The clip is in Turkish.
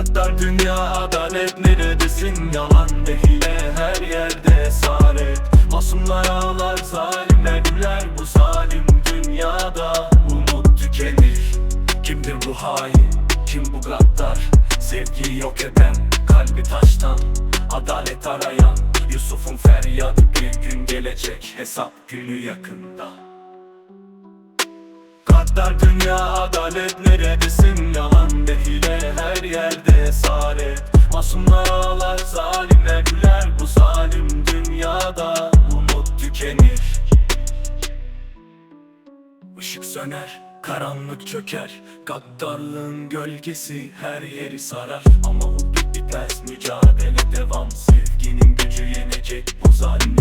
Gaddar dünya adalet neredesin? Yalan ve her yerde esaret. Masumlar ağlar zalimler güler. Bu zalim dünyada umut tükenir. Kimdir bu hain? Kim bu gaddar? Sevgiyi yok eden kalbi taştan Adalet arayan. Yusuf'un feryadı bir gün gelecek Hesap günü yakında. Gaddar dünya adalet neredesin? Hile her yerde esaret Masumlar ağlar zalimler güler. Bu zalim dünyada umut tükenir. Işık söner, karanlık çöker. Gaddarlığın gölgesi her yeri sarar. Ama bu bit bitmez, mücadele devam. Sevginin gücü yenecek bu an